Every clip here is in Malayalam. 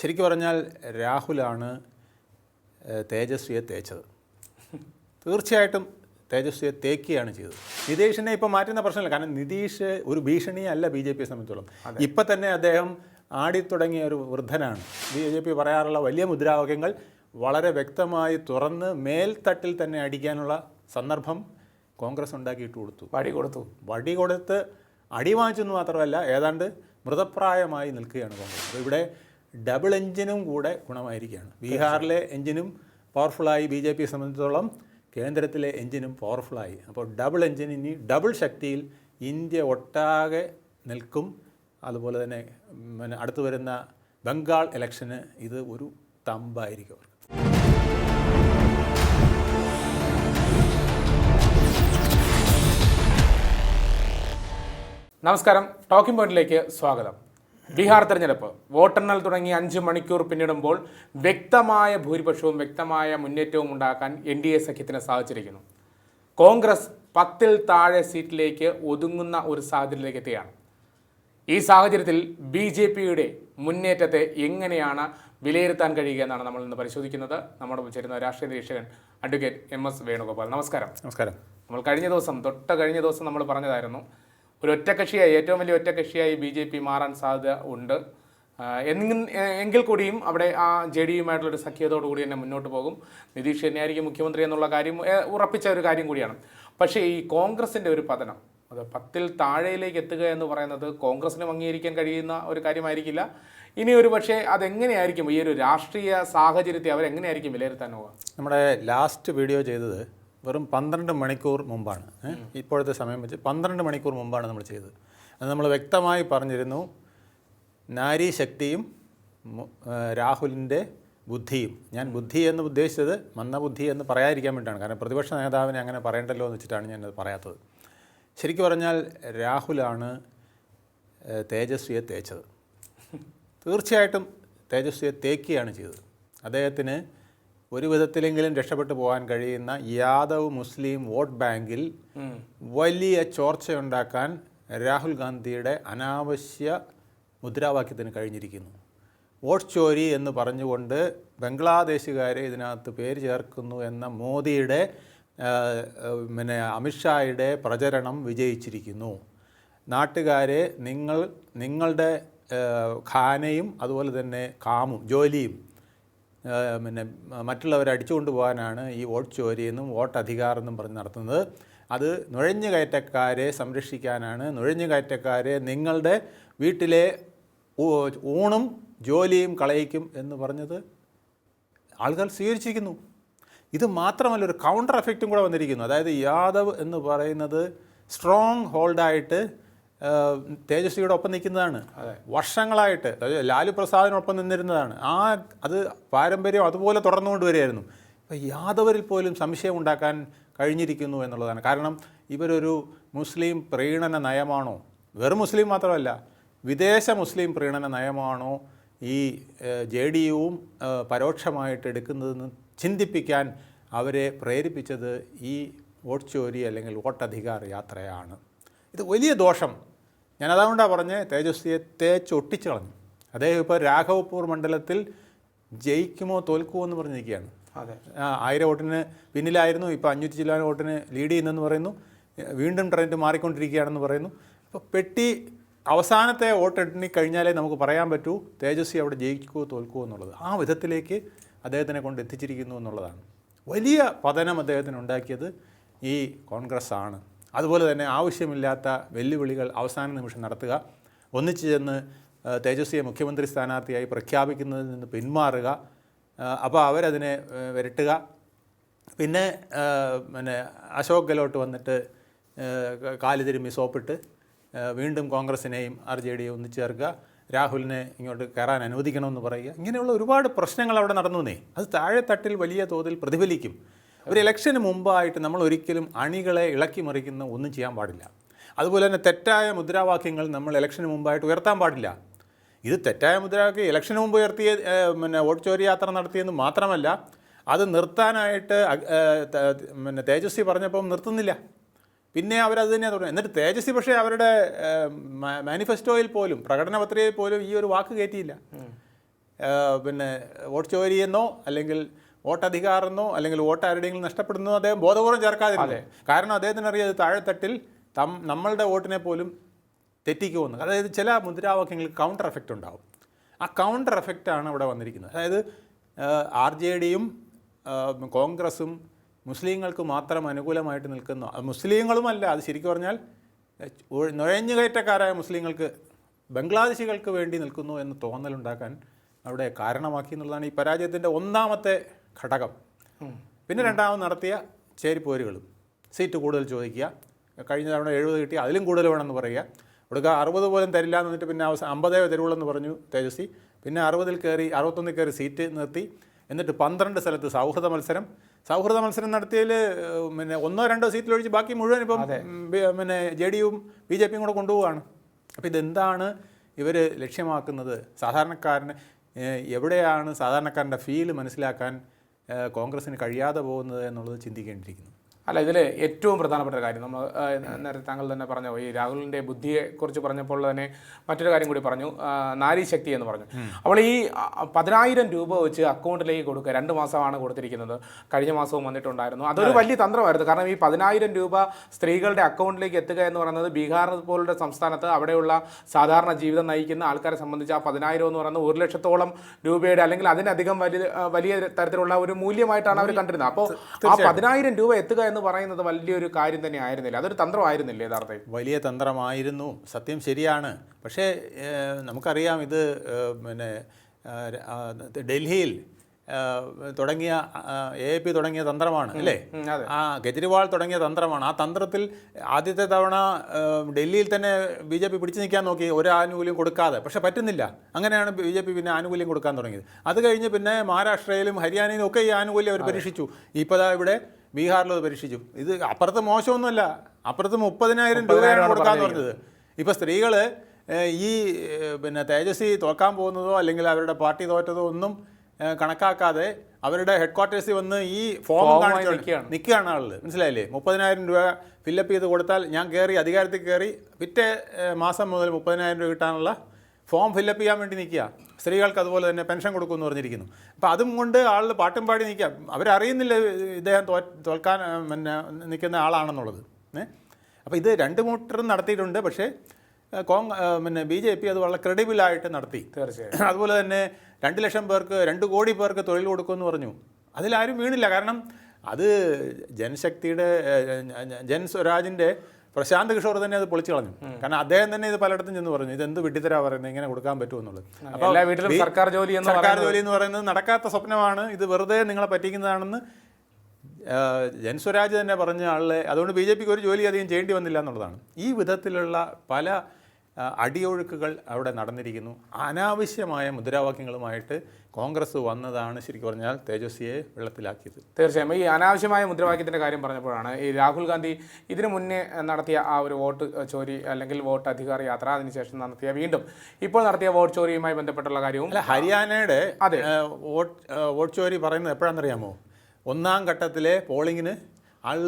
ശരിക്കും പറഞ്ഞാൽ രാഹുലാണ് തേജസ്വിയെ തേച്ചത്. തീർച്ചയായിട്ടും തേജസ്വിയെ തേക്കുകയാണ് ചെയ്തത്. നിതീഷിനെ ഇപ്പോൾ മാറ്റുന്ന പ്രശ്നമില്ല. കാരണം നിതീഷ് ഒരു ഭീഷണിയല്ല ബി ജെ പിയെ സംബന്ധിച്ചോളം. ഇപ്പം തന്നെ അദ്ദേഹം ആടിത്തുടങ്ങിയ ഒരു വൃദ്ധനാണ്. ബി ജെ പി പറയാറുള്ള വലിയ മുദ്രാവാക്യങ്ങൾ വളരെ വ്യക്തമായി തുറന്ന് മേൽത്തട്ടിൽ തന്നെ അടിക്കാനുള്ള സന്ദർഭം കോൺഗ്രസ് ഉണ്ടാക്കിയിട്ട് കൊടുത്തു. വടി കൊടുത്തു. വടി കൊടുത്ത് അടി വാങ്ങിച്ചെന്ന് മാത്രമല്ല ഏതാണ്ട് മൃതപ്രായമായി നിൽക്കുകയാണ് കോൺഗ്രസ്. ഇവിടെ ഡബിൾ എഞ്ചിനും കൂടെ ഗുണമായിരിക്കുകയാണ്. ബീഹാറിലെ എഞ്ചിനും പവർഫുള്ളായി ബി ജെ പിയെ സംബന്ധിച്ചിടത്തോളം കേന്ദ്രത്തിലെ എഞ്ചിനും പവർഫുള്ളായി അപ്പോൾ ഡബിൾ എഞ്ചിൻ ഇനി ഡബിൾ ശക്തിയിൽ ഇന്ത്യ ഒട്ടാകെ നിൽക്കും. അതുപോലെ തന്നെ പിന്നെ അടുത്തു വരുന്ന ബംഗാൾ ഇലക്ഷന് ഇത് ഒരു തമ്പായിരിക്കും അവർക്ക്. നമസ്കാരം. ടോക്കിംഗ് പോയിന്റിലേക്ക് സ്വാഗതം. ബീഹാർ തെരഞ്ഞെടുപ്പ്. വോട്ടെണ്ണൽ തുടങ്ങി അഞ്ച് മണിക്കൂർ പിന്നിടുമ്പോൾ വ്യക്തമായ ഭൂരിപക്ഷവും വ്യക്തമായ മുന്നേറ്റവും ഉണ്ടാക്കാൻ എൻ ഡി എ സഖ്യത്തിന് സാധിച്ചിരിക്കുന്നു. കോൺഗ്രസ് പത്തിൽ താഴെ സീറ്റിലേക്ക് ഒതുങ്ങുന്ന ഒരു സാഹചര്യത്തിലേക്ക് എത്തുകയാണ് ഈ സാഹചര്യത്തിൽ ബി ജെ പിയുടെ മുന്നേറ്റത്തെ എങ്ങനെയാണ് വിലയിരുത്താൻ കഴിയുക എന്നാണ് നമ്മൾ ഇന്ന് പരിശോധിക്കുന്നത്. നമ്മുടെ ചേരുന്ന രാഷ്ട്രീയ നിരീക്ഷകൻ അഡ്വക്കേറ്റ് എം എസ് വേണുഗോപാൽ. നമസ്കാരം. നമസ്കാരം. നമ്മൾ കഴിഞ്ഞ ദിവസം തൊട്ട കഴിഞ്ഞ ദിവസം നമ്മൾ പറഞ്ഞതായിരുന്നു ഒരു ഒറ്റക്കക്ഷിയായി ഏറ്റവും വലിയ ഒറ്റക്കക്ഷിയായി ബി ജെ പി മാറാൻ സാധ്യത ഉണ്ട്. എങ്കിൽ- കൂടിയും അവിടെ ആ ജെ ഡി യുമായിട്ടുള്ളൊരു സഖ്യത്തോടു കൂടി തന്നെ മുന്നോട്ട് പോകും. നിതീഷ് തന്നെയായിരിക്കും മുഖ്യമന്ത്രി എന്നുള്ള കാര്യം ഉറപ്പിച്ച ഒരു കാര്യം കൂടിയാണ്. പക്ഷേ ഈ കോൺഗ്രസിന്റെ ഒരു പതനം അത് പത്തിൽ താഴെയിലേക്ക് എത്തുക എന്ന് പറയുന്നത് കോൺഗ്രസിനും അംഗീകരിക്കാൻ കഴിയുന്ന ഒരു കാര്യമായിരിക്കില്ല. ഇനി ഒരു പക്ഷേ അതെങ്ങനെയായിരിക്കും ഈ ഒരു രാഷ്ട്രീയ സാഹചര്യത്തെ അവരെങ്ങനെയായിരിക്കും വിലയിരുത്താൻ പോവുക? നമ്മുടെ ലാസ്റ്റ് വീഡിയോ ചെയ്തത് വെറും പന്ത്രണ്ട് മണിക്കൂർ മുമ്പാണ്. ഇപ്പോഴത്തെ സമയം വെച്ച് പന്ത്രണ്ട് മണിക്കൂർ മുമ്പാണ് നമ്മൾ ചെയ്തത്. അത് നമ്മൾ വ്യക്തമായി പറഞ്ഞിരുന്നു നാരി ശക്തിയും രാഹുലിന്റെ ബുദ്ധിയും. ഞാൻ ബുദ്ധി എന്ന് ഉദ്ദേശിച്ചത് മന്ദബുദ്ധി എന്ന് പറയാതിരിക്കാൻ വേണ്ടിയിട്ടാണ്. കാരണം പ്രതിപക്ഷ നേതാവിനെ അങ്ങനെ പറയണ്ടല്ലോ എന്ന് വെച്ചിട്ടാണ് ഞാനത് പറയാത്തത്. ശരിക്കും പറഞ്ഞാൽ രാഹുലാണ് തേജസ്വിയെ തേച്ചത്. തീർച്ചയായിട്ടും തേജസ്വിയെ തേക്കുകയാണ് ചെയ്തത്. അദ്ദേഹത്തിന് ഒരു വിധത്തിലെങ്കിലും രക്ഷപ്പെട്ടു പോകാൻ കഴിയുന്ന യാദവ് മുസ്ലിം വോട്ട് ബാങ്കിൽ വലിയ ചോർച്ചയുണ്ടാക്കാൻ രാഹുൽ ഗാന്ധിയുടെ അനാവശ്യ മുദ്രാവാക്യത്തിന് കഴിഞ്ഞിരിക്കുന്നു. വോട്ട് ചോരി എന്ന് പറഞ്ഞുകൊണ്ട് ബംഗ്ലാദേശുകാരെ ഇതിനകത്ത് പേര് ചേർക്കുന്നു എന്ന മോദിയുടെ പിന്നെ അമിത്ഷായുടെ പ്രചരണം വിജയിച്ചിരിക്കുന്നു. നാട്ടുകാരെ നിങ്ങൾ നിങ്ങളുടെ ഖാനയും അതുപോലെ തന്നെ കാമും ജോലിയും പിന്നെ മറ്റുള്ളവരെ അടിച്ചുകൊണ്ട് പോകാനാണ് ഈ വോട്ട് ചോരിയെന്നും വോട്ട് അധികാരം എന്നും പറഞ്ഞ് നടത്തുന്നത്. അത് നുഴഞ്ഞു കയറ്റക്കാരെ സംരക്ഷിക്കാനാണ്. നുഴഞ്ഞു കയറ്റക്കാരെ നിങ്ങളുടെ വീട്ടിലെ ഊണും ജോലിയും കളയിക്കും എന്ന് പറഞ്ഞത് ആളുകൾ സ്വീകരിച്ചിരിക്കുന്നു. ഇത് മാത്രമല്ല ഒരു കൗണ്ടർ എഫക്റ്റും കൂടെ വന്നിരിക്കുന്നു. അതായത് യാദവ് എന്ന് പറയുന്നത് സ്ട്രോങ് ഹോൾഡായിട്ട് തേജസ്വിയുടെ ഒപ്പം നിൽക്കുന്നതാണ്. വർഷങ്ങളായിട്ട് അതായത് ലാലു പ്രസാദിനൊപ്പം നിന്നിരുന്നതാണ്. ആ അത് പാരമ്പര്യം അതുപോലെ തുടർന്നുകൊണ്ട് വരികയായിരുന്നു. ഇപ്പോൾ യാദവരിൽ പോലും സംശയം ഉണ്ടാക്കാൻ കഴിഞ്ഞിരിക്കുന്നു എന്നുള്ളതാണ്. കാരണം ഇവരൊരു മുസ്ലിം പ്രീണന നയമാണോ? വെറും മുസ്ലിം മാത്രമല്ല വിദേശ മുസ്ലിം പ്രീണന നയമാണോ ഈ ജെ ഡി യുവും പരോക്ഷമായിട്ട് എടുക്കുന്നതെന്ന് ചിന്തിപ്പിക്കാൻ അവരെ പ്രേരിപ്പിച്ചത് ഈ വോട്ട് ചോരി അല്ലെങ്കിൽ വോട്ടധികാർ യാത്രയാണ്. ഇത് വലിയ ദോഷം. ഞാൻ അതുകൊണ്ടാണ് പറഞ്ഞ് തേജസ്വിയെ തേച്ചൊട്ടിച്ച് കളഞ്ഞു. അദ്ദേഹം ഇപ്പോൾ രാഘവപൂർ മണ്ഡലത്തിൽ ജയിക്കുമോ തോൽക്കുമോ എന്ന് പറഞ്ഞിരിക്കുകയാണ്. അതെ. ആയിരം വോട്ടിന് പിന്നിലായിരുന്നു ഇപ്പോൾ അഞ്ഞൂറ്റി ചില്ലാൻ വോട്ടിന് ലീഡ് ചെയ്യുന്നെന്ന് പറയുന്നു. വീണ്ടും ട്രെൻഡ് മാറിക്കൊണ്ടിരിക്കുകയാണെന്ന് പറയുന്നു. അപ്പോൾ പെട്ടി അവസാനത്തെ വോട്ട് എണ്ണി കഴിഞ്ഞാലേ നമുക്ക് പറയാൻ പറ്റൂ തേജസ്വി അവിടെ ജയിക്കുമോ തോൽക്കുമോ എന്നുള്ളത്. ആ വിധത്തിലേക്ക് അദ്ദേഹത്തിനെ കൊണ്ട് എത്തിച്ചിരിക്കുന്നു എന്നുള്ളതാണ്. വലിയ പതനം അദ്ദേഹത്തിന് ഉണ്ടാക്കിയത് ഈ കോൺഗ്രസ് ആണ് അതുപോലെ തന്നെ ആവശ്യമില്ലാത്ത വെല്ലുവിളികൾ അവസാന നിമിഷം നടത്തുക. ഒന്നിച്ചു ചെന്ന് തേജസ്വിയെ മുഖ്യമന്ത്രി സ്ഥാനാർത്ഥിയായി പ്രഖ്യാപിക്കുന്നതിൽ നിന്ന് പിന്മാറുക. അപ്പോൾ അവരതിനെ വരട്ടുക. പിന്നെ പിന്നെ അശോക് ഗെലോട്ട് വന്നിട്ട് ആ, ക- കാൽ തിരുമ്മി സോപ്പിട്ട് വീണ്ടും കോൺഗ്രസിനെയും ആർ ജെ ഡിയെ ഒന്നിച്ച് ചേർക്കുക. രാഹുലിനെ ഇങ്ങോട്ട് കയറാൻ അനുവദിക്കണമെന്ന് പറയുക. ഇങ്ങനെയുള്ള ഒരുപാട് പ്രശ്നങ്ങൾ അവിടെ നടന്നു നേ അത് താഴെത്തട്ടിൽ വലിയ തോതിൽ പ്രതിഫലിക്കും. ഒരു ഇലക്ഷന് മുമ്പായിട്ട് നമ്മൾ ഒരിക്കലും അണികളെ ഇളക്കി മറിക്കുന്ന ഒന്നും ചെയ്യാൻ പാടില്ല. അതുപോലെ തന്നെ തെറ്റായ മുദ്രാവാക്യങ്ങൾ നമ്മൾ ഇലക്ഷന് മുമ്പായിട്ട് ഉയർത്താൻ പാടില്ല. ഇത് തെറ്റായ മുദ്രാവാക്യം ഇലക്ഷന് മുമ്പ് ഉയർത്തിയ പിന്നെ വോട്ട് ചോരി യാത്ര നടത്തിയെന്ന് മാത്രമല്ല അത് നിർത്താനായിട്ട് പിന്നെ തേജസ്വി പറഞ്ഞപ്പം നിർത്തുന്നില്ല. പിന്നെ അവരത് തന്നെ തുടങ്ങി എന്നിട്ട് തേജസ്വി പക്ഷേ അവരുടെ മാനിഫെസ്റ്റോയിൽ പോലും പ്രകടന പത്രികയിൽ പോലും ഈ ഒരു വാക്ക് കയറ്റിയില്ല പിന്നെ വോട്ട് ചോരിയെന്നോ അല്ലെങ്കിൽ വോട്ടധികാറെന്നോ അല്ലെങ്കിൽ വോട്ട് ആരുടെയെങ്കിലും നഷ്ടപ്പെടുന്നോ അദ്ദേഹം ബോധപൂർവം ചേർക്കാതിരുന്നു. കാരണം അദ്ദേഹത്തിന് അറിയാം ഇത് താഴെത്തട്ടിൽ തം നമ്മളുടെ വോട്ടിനെ പോലും തെറ്റിക്കുമെന്ന്. അതായത് ചില മുദ്രാവാക്യങ്ങൾക്ക് കൗണ്ടർ എഫക്റ്റ് ഉണ്ടാവും. ആ കൗണ്ടർ എഫക്റ്റാണ് ഇവിടെ വന്നിരിക്കുന്നത്. അതായത് ആർ ജെ ഡിയും കോൺഗ്രസും മുസ്ലിങ്ങൾക്ക് മാത്രം അനുകൂലമായിട്ട് നിൽക്കുന്ന മുസ്ലിങ്ങളുമല്ല അത് ശരിക്കും പറഞ്ഞാൽ നുഴഞ്ഞുകയറ്റക്കാരായ മുസ്ലിങ്ങൾക്ക് ബംഗ്ലാദേശികൾക്ക് വേണ്ടി നിൽക്കുന്നു എന്ന് തോന്നലുണ്ടാക്കാൻ അവിടെ കാരണമാക്കി എന്നുള്ളതാണ് ഈ പരാജയത്തിന്റെ ഒന്നാമത്തെ ഘടകം. പിന്നെ രണ്ടാമത് നടത്തിയ ചേരിപ്പോരുകളും. സീറ്റ് കൂടുതൽ ചോദിക്കുക. കഴിഞ്ഞ തവണ എഴുപത് കിട്ടി അതിലും കൂടുതൽ വേണമെന്ന് പറയുക. കൊടുക്കുക അറുപത് പോലും തരില്ല എന്ന് എന്നിട്ട് പിന്നെ അവസാനം അമ്പതേ തരുള്ളൂ പറഞ്ഞു തേജസ്വി. പിന്നെ അറുപതിൽ കയറി അറുപത്തൊന്നിൽ കയറി സീറ്റ് നിർത്തി. എന്നിട്ട് പന്ത്രണ്ട് സ്ഥലത്ത് സൗഹൃദ മത്സരം. സൗഹൃദ മത്സരം നടത്തിയതിൽ പിന്നെ ഒന്നോ രണ്ടോ സീറ്റിലൊഴിച്ച് ബാക്കി മുഴുവൻ ഇപ്പം പിന്നെ ജെ ഡി യുവും ബി ജെ പിയും കൂടെ കൊണ്ടുപോവുകയാണ്. അപ്പോൾ ഇതെന്താണ് ഇവർ ലക്ഷ്യമാക്കുന്നത്? സാധാരണക്കാരന് എവിടെയാണ് സാധാരണക്കാരന്റെ ഫീൽ മനസ്സിലാക്കാൻ കോൺഗ്രസ്സിന് കഴിയാതെ പോകുന്നത് എന്നുള്ളത് ചിന്തിക്കേണ്ടിയിരിക്കുന്നു. അല്ല ഇതിൽ ഏറ്റവും പ്രധാനപ്പെട്ട ഒരു കാര്യം നമ്മൾ നേരത്തെ താങ്കൾ തന്നെ പറഞ്ഞു ഈ രാഹുലിന്റെ ബുദ്ധിയെക്കുറിച്ച് പറഞ്ഞപ്പോൾ തന്നെ മറ്റൊരു കാര്യം കൂടി പറഞ്ഞു. നാരി ശക്തി എന്ന് പറഞ്ഞു. അപ്പോൾ ഈ പതിനായിരം രൂപ വെച്ച് അക്കൗണ്ടിലേക്ക് കൊടുക്കുക രണ്ട് മാസമാണ് കൊടുത്തിരിക്കുന്നത്. കഴിഞ്ഞ മാസവും വന്നിട്ടുണ്ടായിരുന്നു. അതൊരു വലിയ തന്ത്രമായിരുന്നു. കാരണം ഈ പതിനായിരം രൂപ സ്ത്രീകളുടെ അക്കൗണ്ടിലേക്ക് എത്തുക എന്ന് പറയുന്നത് ബീഹാർ പോലുള്ള സംസ്ഥാനത്ത് അവിടെയുള്ള സാധാരണ ജീവിതം നയിക്കുന്ന ആൾക്കാരെ സംബന്ധിച്ച് ആ പതിനായിരം എന്ന് പറയുന്നത് ഒരു ലക്ഷത്തോളം രൂപയുടെ അല്ലെങ്കിൽ അതിനധികം വലിയ വലിയ തരത്തിലുള്ള ഒരു മൂല്യമായിട്ടാണ് അവർ കണ്ടിരുന്നത്. അപ്പോൾ ആ പതിനായിരം രൂപ എത്തുക എന്ന് പറയുന്നത് വലിയൊരു കാര്യം തന്നെ ആയിരുന്നില്ല. അതൊരു തന്ത്രമായിരുന്നില്ല യഥാർത്ഥത്തിൽ? വലിയ തന്ത്രമായിരുന്നു. സത്യം ശരിയാണ്. പക്ഷേ നമുക്കറിയാം ഇത് പിന്നെ ഡൽഹിയിൽ തുടങ്ങിയ എ പി തുടങ്ങിയ തന്ത്രമാണ് അല്ലേ? ആ കെജ്രിവാൾ തുടങ്ങിയ തന്ത്രമാണ്. ആ തന്ത്രത്തിൽ ആദ്യത്തെ തവണ ഡൽഹിയിൽ തന്നെ ബി ജെ പി പിടിച്ചു നിൽക്കാൻ നോക്കി. ഒരു ആനുകൂല്യം കൊടുക്കാതെ. പക്ഷെ പറ്റുന്നില്ല. അങ്ങനെയാണ് ബി ജെ പി പിന്നെ ആനുകൂല്യം കൊടുക്കാൻ തുടങ്ങിയത്. അത് കഴിഞ്ഞ് പിന്നെ മഹാരാഷ്ട്രയിലും ഹരിയാനയിലും ഒക്കെ ഈ ആനുകൂല്യം അവർ പരീക്ഷിച്ചു. ഇപ്പോൾ ഇവിടെ ബീഹാറിൽ അത് പരീക്ഷിച്ചു. ഇത് അപ്പുറത്ത് മോശമൊന്നുമല്ല. അപ്പുറത്ത് മുപ്പതിനായിരം രൂപയാണ് കൊടുക്കാന്ന് പറഞ്ഞത്. ഇപ്പോൾ സ്ത്രീകൾ ഈ പിന്നെ തേജസ്വി തോക്കാൻ പോകുന്നതോ അല്ലെങ്കിൽ അവരുടെ പാർട്ടി തോറ്റതോ ഒന്നും കണക്കാക്കാതെ അവരുടെ ഹെഡ് ക്വാർട്ടേഴ്സിൽ വന്ന് ഈ ഫോം കാണിക്കുകയാണ് നിൽക്കുകയാണ്. നിൽക്കുകയാണ് ആളുകൾ മനസ്സിലായില്ലേ? മുപ്പതിനായിരം രൂപ ഫില്ലപ്പ് ചെയ്ത് കൊടുത്താൽ ഞാൻ കയറി അധികാരത്തിൽ കയറി പിറ്റേ മാസം മുതൽ മുപ്പതിനായിരം രൂപ കിട്ടാനുള്ള ഫോം ഫില്ലപ്പ് ചെയ്യാൻ വേണ്ടി നിൽക്കുക. സ്ത്രീകൾക്ക് അതുപോലെ തന്നെ പെൻഷൻ കൊടുക്കുമെന്ന് പറഞ്ഞിരിക്കുന്നു. അപ്പോൾ അതും കൊണ്ട് ആൾ പാട്ടും പാടി നിൽക്കുക. അവരറിയുന്നില്ല ഇദ്ദേഹം തോ തോൽക്കാൻ പിന്നെ നിൽക്കുന്ന ആളാണെന്നുള്ളത്. അപ്പോൾ ഇത് രണ്ട് മൂട്ടറും നടത്തിയിട്ടുണ്ട്. പക്ഷേ കോങ് പിന്നെ ബി ജെ പി അത് വളരെ ക്രെഡിബിളായിട്ട് നടത്തി. തീർച്ചയായും. അതുപോലെ തന്നെ രണ്ട് ലക്ഷം പേർക്ക് രണ്ട് കോടി പേർക്ക് തൊഴിൽ കൊടുക്കുമെന്ന് പറഞ്ഞു. അതിലാരും വീണില്ല. കാരണം അത് ജനശക്തിയുടെ ജൻ സ്വരാജിന്റെ പ്രശാന്ത് കിഷോർ തന്നെ അത് പൊളിച്ചു കളഞ്ഞു. കാരണം അദ്ദേഹം തന്നെ ഇത് പലയിടത്തും ചെന്ന് പറഞ്ഞു ഇത് എന്ത് വിട്ടിത്തരാ പറയുന്നത്? ഇങ്ങനെ കൊടുക്കാൻ പറ്റുമെന്നുള്ളത് അപ്പോൾ എല്ലാ വീട്ടിലും സർക്കാർ ജോലി എന്ന് സർക്കാർ ജോലി എന്ന് പറയുന്നത് നടക്കാത്ത സ്വപ്നമാണ്. ഇത് വെറുതെ നിങ്ങളെ പറ്റിക്കുന്നതാണെന്ന് ജൻസ്വരാജ് തന്നെ പറഞ്ഞ ആളെ അതുകൊണ്ട് ബി ജെ പിക്ക് ഒരു ജോലി അധികം ചെയ്യേണ്ടി വന്നില്ല എന്നുള്ളതാണ്. ഈ വിധത്തിലുള്ള പല അടിയൊഴുക്കുകൾ അവിടെ നടന്നിരിക്കുന്നു. അനാവശ്യമായ മുദ്രാവാക്യങ്ങളുമായിട്ട് കോൺഗ്രസ് വന്നതാണ് ശരിക്കും പറഞ്ഞാൽ തേജസ്വിയെ വെള്ളത്തിലാക്കിയത്. തീർച്ചയായും. ഈ അനാവശ്യമായ മുദ്രാവാക്യത്തിന്റെ കാര്യം പറഞ്ഞപ്പോഴാണ് ഈ രാഹുൽ ഗാന്ധി ഇതിനു മുന്നേ നടത്തിയ ആ ഒരു വോട്ട് ചോരി അല്ലെങ്കിൽ വോട്ട് അധികാര യാത്ര അതിനുശേഷം നടത്തിയ വീണ്ടും ഇപ്പോൾ നടത്തിയ വോട്ട് ചോരിയുമായി ബന്ധപ്പെട്ടുള്ള കാര്യവും അല്ല ഹരിയാനയുടെ അതെ. വോട്ട് വോട്ട് ചോരി പറയുന്നത് എപ്പോഴാണെന്നറിയാമോ? ഒന്നാം ഘട്ടത്തിലെ പോളിങ്ങിന് ആൾ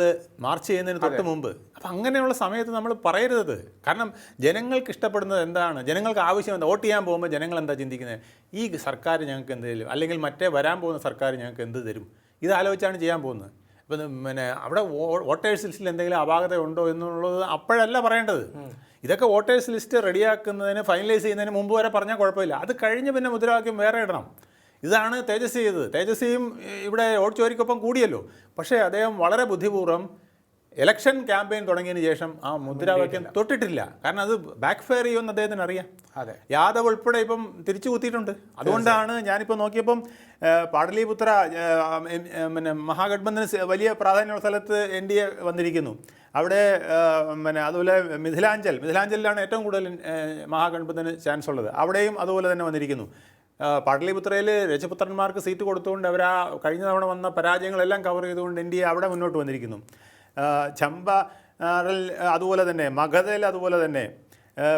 മാർച്ച് ചെയ്യുന്നതിന് തൊട്ട് മുമ്പ്. അപ്പം അങ്ങനെയുള്ള സമയത്ത് നമ്മൾ പറയരുത്. കാരണം ജനങ്ങൾക്ക് ഇഷ്ടപ്പെടുന്നത് എന്താണ്? ജനങ്ങൾക്ക് ആവശ്യം എന്താ? വോട്ട് ചെയ്യാൻ പോകുമ്പോൾ ജനങ്ങൾ എന്താ ചിന്തിക്കുന്നത് ഈ സർക്കാർ ഞങ്ങൾക്ക് എന്ത് തരും? അല്ലെങ്കിൽ മറ്റേ വരാൻ പോകുന്ന സർക്കാർ ഞങ്ങൾക്ക് എന്ത് തരും? ഇത് ആലോചിച്ചാണ് ചെയ്യാൻ പോകുന്നത്. അപ്പം പിന്നെ അവിടെ വോട്ടേഴ്സ് ലിസ്റ്റിൽ എന്തെങ്കിലും അപാകത ഉണ്ടോ എന്നുള്ളത് അപ്പോഴല്ല പറയേണ്ടത്. ഇതൊക്കെ വോട്ടേഴ്സ് ലിസ്റ്റ് റെഡിയാക്കുന്നതിന് ഫൈനലൈസ് ചെയ്യുന്നതിന് മുമ്പ് വരെ പറഞ്ഞാൽ കുഴപ്പമില്ല. അത് കഴിഞ്ഞ് പിന്നെ മുദ്രാവാക്യം വേറെ ഇടണം. ഇതാണ് തേജസ്വി ചെയ്തത്. തേജസ്വിയും ഇവിടെ ഓടിച്ചോരിക്കൊപ്പം ചോരിക്കൊപ്പം കൂടിയല്ലോ. പക്ഷേ അദ്ദേഹം വളരെ ബുദ്ധിപൂർവം ഇലക്ഷൻ ക്യാമ്പയിൻ തുടങ്ങിയതിന് ശേഷം ആ മുദ്രാവാക്യം തൊട്ടിട്ടില്ല. കാരണം അത് ബാക്ക് ഫയർ ചെയ്യുമെന്ന് അദ്ദേഹത്തിന് അറിയാം. അതെ. യാദവ് ഉൾപ്പെടെ ഇപ്പം തിരിച്ചു കുത്തിയിട്ടുണ്ട്. അതുകൊണ്ടാണ് ഞാനിപ്പോൾ നോക്കിയപ്പം പാടലിപുത്ര പിന്നെ മഹാഗഡ്ബന്ധന് വലിയ പ്രാധാന്യമുള്ള സ്ഥലത്ത് എൻ ഡി എ വന്നിരിക്കുന്നു. അവിടെ പിന്നെ അതുപോലെ മിഥിലാഞ്ചൽ. മിഥിലാഞ്ചലിലാണ് ഏറ്റവും കൂടുതൽ മഹാഗഡ്ബന്ധന് ചാൻസ് ഉള്ളത്. അവിടെയും അതുപോലെ തന്നെ വന്നിരിക്കുന്നു. പാടലീപുത്രയിൽ രജപുത്രന്മാർക്ക് സീറ്റ് കൊടുത്തുകൊണ്ട് അവർ ആ കഴിഞ്ഞ തവണ വന്ന പരാജയങ്ങളെല്ലാം കവർ ചെയ്തുകൊണ്ട് ഇന്ത്യ അവിടെ മുന്നോട്ട് വന്നിരിക്കുന്നു. ചമ്പ അതുപോലെ തന്നെ മഗധയിൽ അതുപോലെ തന്നെ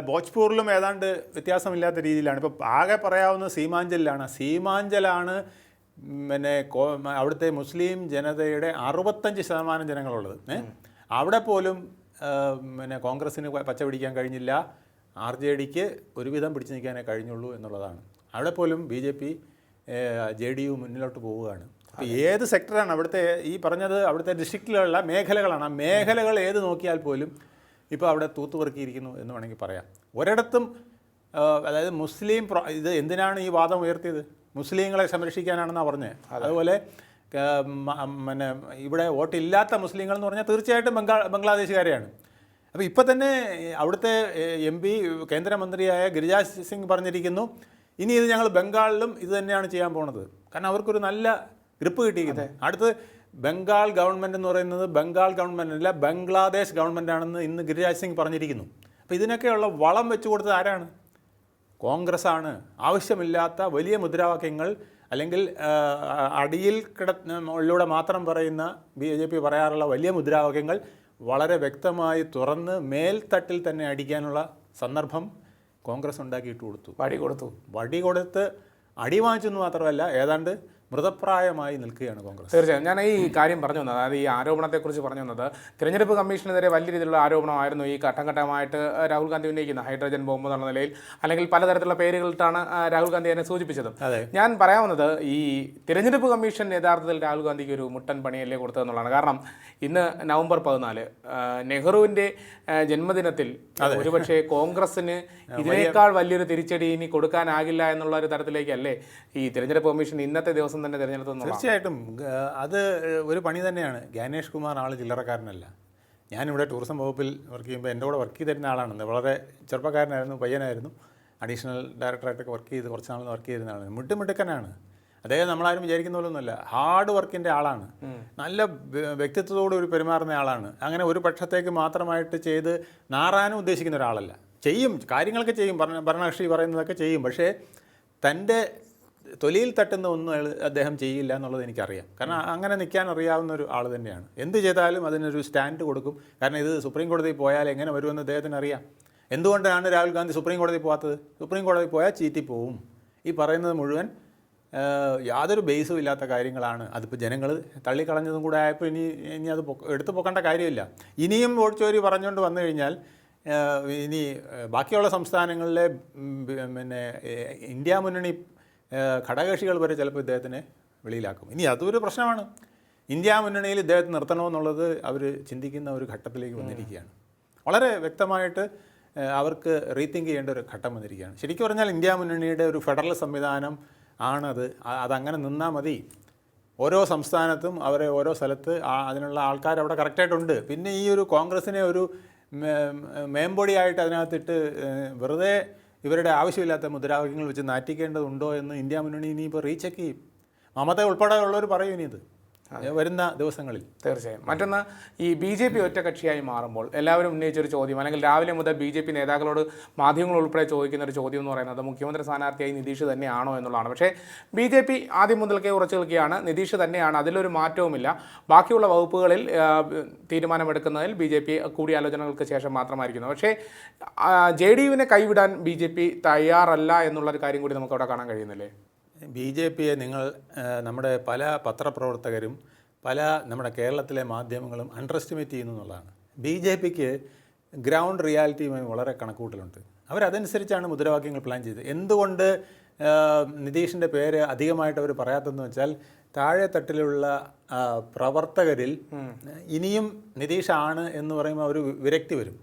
ഭോജ്പൂരിലും ഏതാണ്ട് വ്യത്യാസമില്ലാത്ത രീതിയിലാണ്. ഇപ്പോൾ ആകെ പറയാവുന്ന സീമാഞ്ചലിലാണ്. സീമാഞ്ചലാണ് പിന്നെ കോ- അവിടുത്തെ മുസ്ലിം ജനതയുടെ അറുപത്തഞ്ച് ശതമാനം ജനങ്ങളുള്ളത്? അവിടെ പോലും പിന്നെ കോൺഗ്രസ്സിന് പച്ച പിടിക്കാൻ കഴിഞ്ഞില്ല. ആർ ജെ ഡിക്ക് ഒരുവിധം പിടിച്ചു നിൽക്കാനേ കഴിഞ്ഞുള്ളൂ എന്നുള്ളതാണ്. അവിടെ പോലും B J P J D U മുന്നിലോട്ട് പോവുകയാണ്. അപ്പോൾ ഏത് സെക്ടറാണ് അവിടുത്തെ ഈ പറഞ്ഞത് അവിടുത്തെ ഡിസ്ട്രിക്റ്റിലുള്ള മേഖലകളാണ്. ആ മേഖലകൾ ഏത് നോക്കിയാൽ പോലും ഇപ്പോൾ അവിടെ തൂത്തുപെറുക്കിയിരിക്കുന്നു എന്ന് വേണമെങ്കിൽ പറയാം. ഒരിടത്തും അതായത് മുസ്ലിം പ്രൊ- ഇത് എന്തിനാണ് ഈ വാദം ഉയർത്തിയത്? മുസ്ലിങ്ങളെ സംരക്ഷിക്കാനാണെന്നാണ് പറഞ്ഞത് അതുപോലെ പിന്നെ ഇവിടെ വോട്ടില്ലാത്ത മുസ്ലിങ്ങൾ എന്ന് പറഞ്ഞാൽ തീർച്ചയായിട്ടും ബംഗാ ബംഗ്ലാദേശുകാരെയാണ്. അപ്പോൾ ഇപ്പോൾ തന്നെ അവിടുത്തെ എം പി കേന്ദ്രമന്ത്രിയായ ഗിരിരാജ് സിംഗ് പറഞ്ഞിരിക്കുന്നു ഇനി ഇത് ഞങ്ങൾ ബംഗാളിലും ഇത് തന്നെയാണ് ചെയ്യാൻ പോണത്. കാരണം അവർക്കൊരു നല്ല ഗ്രിപ്പ് കിട്ടിയിരിക്കുന്നത് അടുത്ത് ബംഗാൾ ഗവൺമെന്റ് എന്ന് പറയുന്നത് ബംഗാൾ ഗവൺമെന്റ് അല്ല ബംഗ്ലാദേശ് ഗവൺമെന്റ് ആണെന്ന് ഇന്ന് ഗിരിരാജ് സിംഗ് പറഞ്ഞിരിക്കുന്നു. അപ്പോൾ ഇതിനൊക്കെയുള്ള വളം വെച്ചു കൊടുത്തത് ആരാണ്? കോൺഗ്രസ് ആണ് ആവശ്യമില്ലാത്ത വലിയ മുദ്രാവാക്യങ്ങൾ അല്ലെങ്കിൽ അടിയിൽ കിട ഉള്ളിലൂടെ മാത്രം പറയുന്ന ബി ജെ പി പറയാറുള്ള വലിയ മുദ്രാവാക്യങ്ങൾ വളരെ വ്യക്തമായി തുറന്ന് മേൽത്തട്ടിൽ തന്നെ അടിക്കാനുള്ള സന്ദർഭം കോൺഗ്രസ് ഉണ്ടാക്കിയിട്ട് കൊടുത്തു. വടി കൊടുത്തു. വടി കൊടുത്ത് അടി വാങ്ങിച്ചെന്ന് മാത്രമല്ല ഏതാണ്ട് മൃതപ്രായമായി നിൽക്കുകയാണ് കോൺഗ്രസ്. തീർച്ചയായും. ഞാൻ ഈ കാര്യം പറഞ്ഞു വന്നത് അതായത് ഈ ആരോപണത്തെക്കുറിച്ച് പറഞ്ഞു വന്നത് തിരഞ്ഞെടുപ്പ് കമ്മീഷനെതിരെ വലിയ രീതിയിലുള്ള ആരോപണമായിരുന്നു ഈ ഘട്ടം ഘട്ടമായിട്ട് രാഹുൽ ഗാന്ധി ഉന്നയിക്കുന്ന ഹൈഡ്രജൻ ബോംബ് എന്നുള്ള നിലയിൽ അല്ലെങ്കിൽ പലതരത്തിലുള്ള പേരുകളിട്ടാണ് രാഹുൽ ഗാന്ധി എന്നെ സൂചിപ്പിച്ചത്. ഞാൻ പറയാവുന്നത് ഈ തിരഞ്ഞെടുപ്പ് കമ്മീഷൻ യഥാർത്ഥത്തിൽ രാഹുൽ ഗാന്ധിക്ക് ഒരു മുട്ടൻ പണിയല്ലേ കൊടുത്തതെന്നുള്ളതാണ് കാരണം ഇന്ന് നവംബർ പതിനാല് നെഹ്റുവിന്റെ ജന്മദിനത്തിൽ ഒരുപക്ഷെ കോൺഗ്രസിന് ഇതിനേക്കാൾ വലിയൊരു തിരിച്ചടി ഇനി കൊടുക്കാനാകില്ല എന്നുള്ള ഒരു തരത്തിലേക്കല്ലേ ഈ തിരഞ്ഞെടുപ്പ് കമ്മീഷൻ ഇന്നത്തെ ദിവസം തന്നെ തിരഞ്ഞെടുത്തു തീർച്ചയായിട്ടും. അത് ഒരു പണി തന്നെയാണ്. ജ്ഞാനേഷ് കുമാർ ആൾ ചില്ലറക്കാരനല്ല. ഞാനിവിടെ ടൂറിസം വകുപ്പിൽ വർക്ക് ചെയ്യുമ്പോൾ എന്റെ കൂടെ വർക്ക് ചെയ്തിരുന്ന ആളാണ്. വളരെ ചെറുപ്പക്കാരനായിരുന്നു പയ്യനായിരുന്നു. അഡീഷണൽ ഡയറക്ടറായിട്ടൊക്കെ വർക്ക് ചെയ്ത് കുറച്ച് നാൾ വർക്ക് ചെയ്തിരുന്ന ആളാണ് മിട്ടുമിടുക്കനാണ് അദ്ദേഹം നമ്മളാരും വിചാരിക്കുന്ന പോലൊന്നുമല്ല. ഹാർഡ് വർക്കിന്റെ ആളാണ്. നല്ല വ്യ- വ്യക്തിത്വത്തോട് ഒരു പെരുമാറുന്ന ആളാണ്. അങ്ങനെ ഒരു പക്ഷത്തേക്ക് മാത്രമായിട്ട് ചെയ്ത് നാറാനും ഉദ്ദേശിക്കുന്ന ഒരാളല്ല. ചെയ്യും. കാര്യങ്ങളൊക്കെ ചെയ്യും. ഭരണ ഭരണകക്ഷി പറയുന്നതൊക്കെ ചെയ്യും. പക്ഷേ തന്റെ തൊലിയിൽ തട്ടുന്ന ഒന്നും അയാൾ അദ്ദേഹം ചെയ്യില്ല എന്നുള്ളത് എനിക്കറിയാം. കാരണം അങ്ങനെ നിൽക്കാൻ അറിയാവുന്ന ഒരു ആൾ തന്നെയാണ്. എന്ത് ചെയ്താലും അതിനൊരു സ്റ്റാൻഡ് കൊടുക്കും. കാരണം ഇത് സുപ്രീം കോടതിയിൽ പോയാൽ എങ്ങനെ വരുമെന്ന് അദ്ദേഹത്തിന് അറിയാം. എന്തുകൊണ്ടാണ് രാഹുൽ ഗാന്ധി സുപ്രീം കോടതി പോകാത്തത് സുപ്രീം കോടതി പോയാൽ ചീറ്റി പോവും. ഈ പറയുന്നത് മുഴുവൻ യാതൊരു ബേസും ഇല്ലാത്ത കാര്യങ്ങളാണ്. അതിപ്പോൾ ജനങ്ങൾ തള്ളിക്കളഞ്ഞതും കൂടെ ആയപ്പോൾ ഇനി ഇനി അത് എടുത്തു പൊക്കേണ്ട കാര്യമില്ല. ഇനിയും ഓടിച്ചോരി ചോരി പറഞ്ഞുകൊണ്ട് വന്നു കഴിഞ്ഞാൽ ഇനി ബാക്കിയുള്ള സംസ്ഥാനങ്ങളിലെ പിന്നെ ഇന്ത്യ മുന്നണി ഘടകകക്ഷികൾ വരെ ചിലപ്പോൾ ഇദ്ദേഹത്തിനെ വെളിയിലാക്കും. ഇനി അതൊരു പ്രശ്നമാണ്. ഇന്ത്യ മുന്നണിയിൽ ഇദ്ദേഹത്തെ നിർത്തണമെന്നുള്ളത് അവർ ചിന്തിക്കുന്ന ഒരു ഘട്ടത്തിലേക്ക് വന്നിരിക്കുകയാണ്. വളരെ വ്യക്തമായിട്ട് അവർക്ക് റീത്തിങ്ക് ചെയ്യേണ്ട ഒരു ഘട്ടം വന്നിരിക്കുകയാണ്. ശരിക്കും പറഞ്ഞാൽ ഇന്ത്യ മുന്നണിയുടെ ഒരു ഫെഡറൽ സംവിധാനം ആണത്. അതങ്ങനെ നിന്നാൽ മതി. ഓരോ സംസ്ഥാനത്തും അവരെ ഓരോ സ്ഥലത്ത് അതിനുള്ള ആൾക്കാർ അവിടെ കറക്റ്റായിട്ടുണ്ട് പിന്നെ ഈ ഒരു കോൺഗ്രസിനെ ഒരു മേമ്പൊടിയായിട്ട് അതിനകത്തിട്ട് വെറുതെ ഇവരുടെ ആവശ്യമില്ലാത്ത മുദ്രാവാക്യങ്ങൾ വെച്ച് നാറ്റിക്കേണ്ടതുണ്ടോ എന്ന് ഇന്ത്യ മുന്നണി ഇനിയിപ്പോൾ റീചെക്ക് ചെയ്യും. മമത ഉൾപ്പെടെയുള്ളവർ പറയും ഇനി ഇത് വരുന്ന ദിവസങ്ങളിൽ. തീർച്ചയായും. മറ്റൊന്ന് ഈ ബി ജെ പി ഒറ്റകക്ഷിയായി മാറുമ്പോൾ എല്ലാവരും ഉന്നയിച്ചൊരു ചോദ്യം അല്ലെങ്കിൽ രാവിലെ മുതൽ ബി ജെ പി നേതാക്കളോട് മാധ്യമങ്ങൾ ഉൾപ്പെടെ ചോദിക്കുന്ന ഒരു ചോദ്യം എന്ന് പറയുന്നത് മുഖ്യമന്ത്രി സ്ഥാനാർത്ഥിയായി നിതീഷ് തന്നെയാണോ എന്നുള്ളതാണ്. പക്ഷേ ബി ജെ പി ആദ്യം മുതൽക്കേ ഉറച്ചു നിൽക്കുകയാണ്. നിതീഷ് തന്നെയാണ്. അതിലൊരു മാറ്റവുമില്ല. ബാക്കിയുള്ള വകുപ്പുകളിൽ തീരുമാനമെടുക്കുന്നതിൽ ബി ജെ പി കൂടിയാലോചനകൾക്ക് ശേഷം മാത്രമായിരിക്കുന്നു. പക്ഷേ ജെ ഡി യുവിനെ കൈവിടാൻ ബി ജെ പി തയ്യാറല്ല എന്നുള്ളൊരു കാര്യം കൂടി നമുക്ക് അവിടെ കാണാൻ കഴിയുന്നില്ലേ? ബി ജെ പിയെ നിങ്ങൾ നമ്മുടെ പല പത്രപ്രവർത്തകരും പല നമ്മുടെ കേരളത്തിലെ മാധ്യമങ്ങളും അണ്ടർ എസ്റ്റിമേറ്റ് ചെയ്യുന്നു എന്നുള്ളതാണ്. ബി ജെ പിക്ക് ഗ്രൗണ്ട് റിയാലിറ്റിയുമായി വളരെ കണക്കൂട്ടലുണ്ട് അവരതനുസരിച്ചാണ് മുദ്രാവാക്യങ്ങൾ പ്ലാൻ ചെയ്തത്. എന്തുകൊണ്ട് നിതീഷിന്റെ പേര് അധികമായിട്ട് അവർ പറയാത്തതെന്ന് വെച്ചാൽ താഴെ തട്ടിലുള്ള പ്രവർത്തകരിൽ ഇനിയും നിതീഷാണ് എന്ന് പറയുമ്പോൾ ഒരു വിരക്തി വരും.